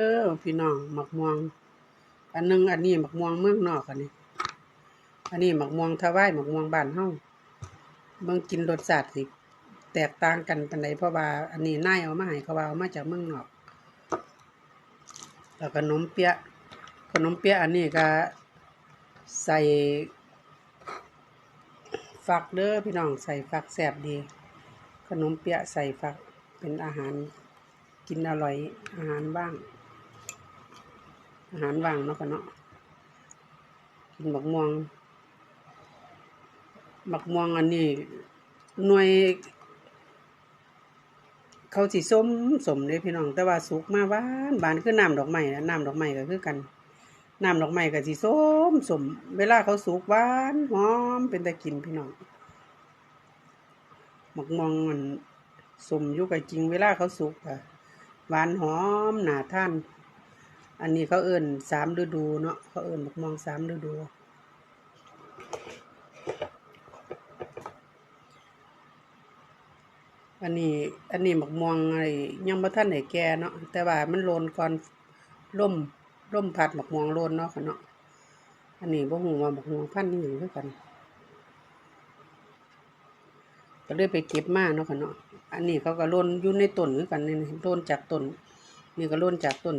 เออพี่น้องหมักม่วง อันนึงอันนี้หมักม่วงเมืองนอกอันนี้ อันนี้หมักม่วงทวายหมักม่วงบ้านเฮาเบิ่งกินรสชาติสิแตกต่างกันปานใดเพราะว่าอันนี้นายเอามาให้เขาว่าเอามาจากเมืองนอก แล้วก็ขนมเปี๊ยะขนมเปี๊ยะอันนี้ก็ใส่ฟักเด้อพี่น้องใส่ฟักแซ่บดี ขนมเปี๊ยะใส่ฟักเป็นอาหารกินอร่อยอาหารว่าง อาหารว่างเนาะกันเนาะกินบักม่วง บักม่วงอันนี้ หน่วย เขาสิส้มสมเลยพี่น้อง แต่ว่าสุกมาหวานหวานคือน้ำดอกไม้นะน้ำดอกไม้ก็คือกันน้ำดอกไม้ก็สิส้มสม เวลาเขาสุกหวานหอมเป็นตะกินพี่น้องบักม่วงมันสมอยู่กับจริง เวลาเขาสุกอะหวานหอมหนาท่าน อันนี้เขาเอิ่นสามฤดูเนาะเขาเอิ่นบักม่วงสามฤดู อันนี้อันนี้บักม่วงไอ้ยังบ่ทันได้แก่เนาะแต่ว่ามันโลนก่อนล่มล่มพัดบักม่วงโลนเนาะค่ะเนาะอันนี้บ่ฮู้ว่าบักม่วงพันธุ์อีหยังคือกันก็เลยไปเก็บมาเนาะค่ะเนาะอันนี้เขาก็โลนอยู่ในต้นคือนกันนี่โลนจากต้นนี่ก็โลนจากต้น